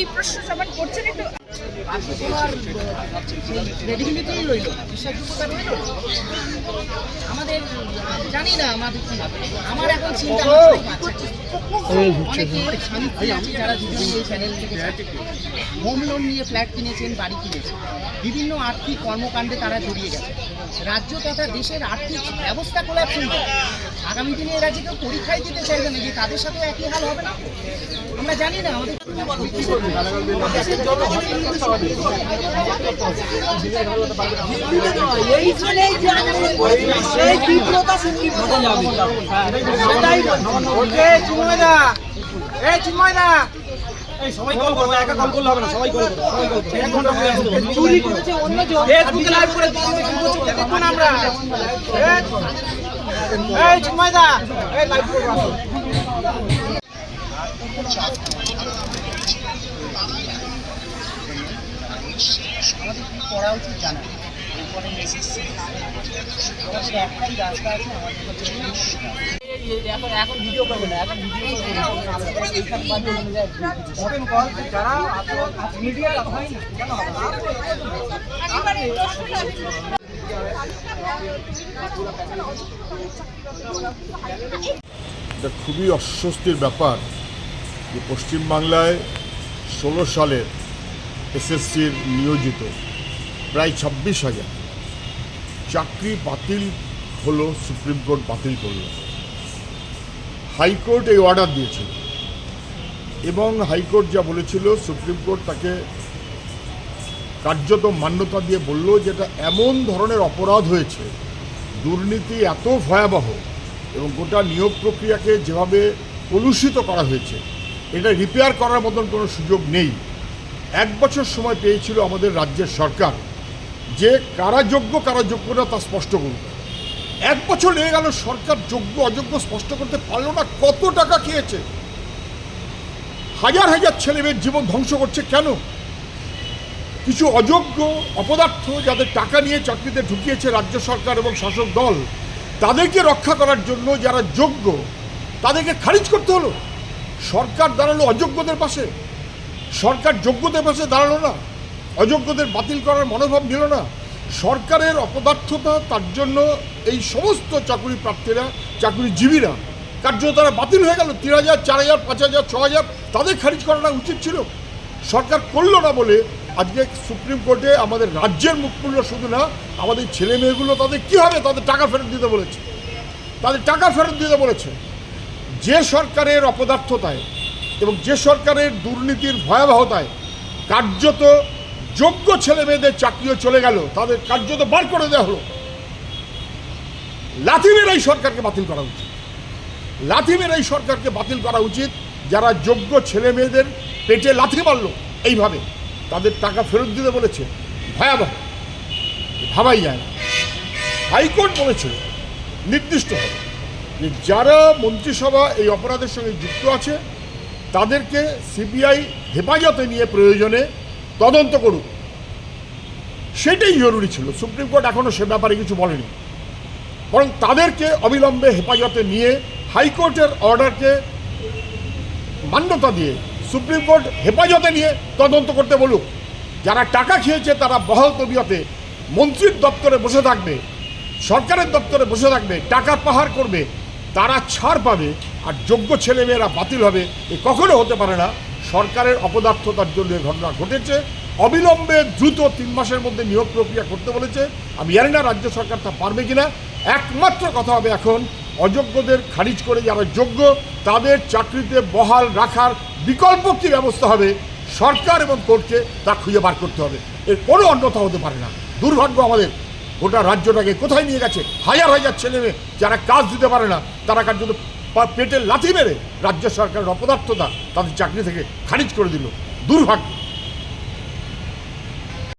উনি প্রশ্ন যখন করছেন একটু হোম লোন নিয়ে ফ্ল্যাট কিনেছেন বাড়ি কিনেছেন বিভিন্ন আর্থিক কর্মকাণ্ডে তারা জড়িয়ে গেছে রাজ্য তথা দেশের আর্থিক ব্যবস্থা কোলাপস আগামী দিনে এরা যে কেউ পরীক্ষায় দিতে চাইবে না যে তাদের সাথে একই হাল হবে না আমরা জানি না আমাদের সবাই কল করো একা কল করলে হবে না সবাই কল করো সবাই কল করো এক ঘণ্টা পরে আসতে চুরি করেছে অন্য জন লাইভ করে দিচ্ছে কি আমরা এই, এই এই লাইভ করো করা উচিত জানা নেই। আমাদের একটাই রাস্তা আছে আমাদের হচ্ছে এখন এখন ভিডিও করব না এখন ভিডিও ওপেন কল যারা মিডিয়া হয় না কেন এটা খুবই অস্বস্তির ব্যাপার যে পশ্চিমবাংলায় ষোলো সালের এসএসসির নিয়োজিত। প্রায় ছাব্বিশ হাজার। চাকরি বাতিল হলো, সুপ্রিম কোর্ট বাতিল করল। হাইকোর্ট এই অর্ডার দিয়েছিল। এবং হাইকোর্ট যা বলেছিল, সুপ্রিম কোর্ট তাকে কার্যত মান্যতা দিয়ে বলল যেটা এমন ধরনের অপরাধ হয়েছে, দুর্নীতি এত ভয়াবহ এবং গোটা নিয়োগ প্রক্রিয়াকে যেভাবে কলুষিত করা হয়েছে, এটা রিপেয়ার করার মতন কোনো সুযোগ নেই। এক বছর সময় পেয়েছিল আমাদের রাজ্যের সরকার। যে কারা যোগ্য কারা যোগ্য না তা স্পষ্ট করবে এক বছর লেগে গেল সরকার যোগ্য, অযোগ্য স্পষ্ট করতে পারল না, কত টাকা খেয়েছে? হাজার হাজার ছেলে মেয়ের জীবন ধ্বংস করছে কেন? কিছু অযোগ্য অপদার্থ যাদের টাকা নিয়ে চাকরিতে ঢুকিয়েছে রাজ্য সরকার এবং শাসক দল, তাদেরকে রক্ষা করার জন্য যারা যোগ্য, তাদেরকে খারিজ করতে হলো। সরকার দাঁড়াল অযোগ্যদের পাশে। সরকার যোগ্যদের পাশে দাঁড়াল না। অযোগ্যদের বাতিল করার মনোভাব নিল না। সরকারের অপদার্থতা, তার জন্য এই সমস্ত চাকরি প্রার্থীরা চাকরিজীবীরা কার্য তারা বাতিল হয়ে গেল। তিন হাজার, চার হাজার, পাঁচ হাজার, ছ হাজার, তাদের খারিজ করাটা উচিত ছিল। সরকার করল না বলে আজকে সুপ্রিম কোর্টে আমাদের রাজ্যের মুখমূল্য শুধু না, আমাদের ছেলে মেয়েগুলো তাদের কী হবে? তাদের টাকা ফেরত দিতে বলেছে। তাদের টাকা ফেরত দিতে বলেছে। যে সরকারের অপদার্থতায় এবং যে সরকারের দুর্নীতির ভয়াবহতায় কার্যত যোগ্য ছেলে মেয়েদের চাকরিও চলে গেল। তাদের কার্যত বার করে দেওয়া হলো। লাথিমের এই সরকারকে বাতিল করা উচিত। লাথিমের এই সরকারকে বাতিল করা উচিত, যারা যোগ্য ছেলে মেয়েদের পেটে লাথি মারল। এইভাবে তাদের টাকা ফেরত দিতে বলেছে। ভয়াবহ। ভাবাই যায় না। হাইকোর্ট বলেছে নির্দিষ্টভাবে যে যারা মন্ত্রিসভা এই অপরাধের সঙ্গে যুক্ত আছে, তাদেরকে সিবিআই হেফাজতে নিয়ে প্রয়োজনে তদন্ত করুক সেটাই জরুরি ছিল। সুপ্রিম কোর্ট এখনও সে ব্যাপারে কিছু বলেনি। বরং তাদেরকে অবিলম্বে হেফাজতে নিয়ে হাইকোর্টের অর্ডারকে মান্যতা দিয়ে সুপ্রিম কোর্ট হেফাজতে নিয়ে তদন্ত করতে বলুক। যারা টাকা খেয়েছে তারা বহাল তবিয়তে মন্ত্রীর দপ্তরে বসে থাকবে, সরকারের দপ্তরে বসে থাকবে টাকা পাহাড় করবে, তারা ছাড় পাবে আর যোগ্য ছেলেমেয়েরা বাতিল হবে, এ কখনো হতে পারে না। সরকারের অপদার্থতার জন্য এ ঘটনা ঘটেছে। অবিলম্বে দ্রুত তিন মাসের মধ্যে নিয়োগ প্রক্রিয়া করতে বলেছে। আমি জানি না রাজ্য সরকার তা পারবে কিনা। একমাত্র কথা হবে এখন, অযোগ্যদের খারিজ করে যারা যোগ্য, তাদের চাকরিতে বহাল রাখার বিকল্প কী ব্যবস্থা হবে, সরকার এবং কোর্টকে তা খুঁজে বার করতে হবে। এর কোনো অন্যথা হতে পারে না। দুর্ভাগ্য আমাদের, গোটা রাজ্যটাকে কোথায় নিয়ে গেছে? হাজার হাজার ছেলে মেয়ে যারা কাজ দিতে পারে না, তারা কার্যত পেটে লাথি মেরে রাজ্য সরকারের অপদার্থতা তাদের চাকরি থেকে খারিজ করে দিল। দুর্ভাগ্য।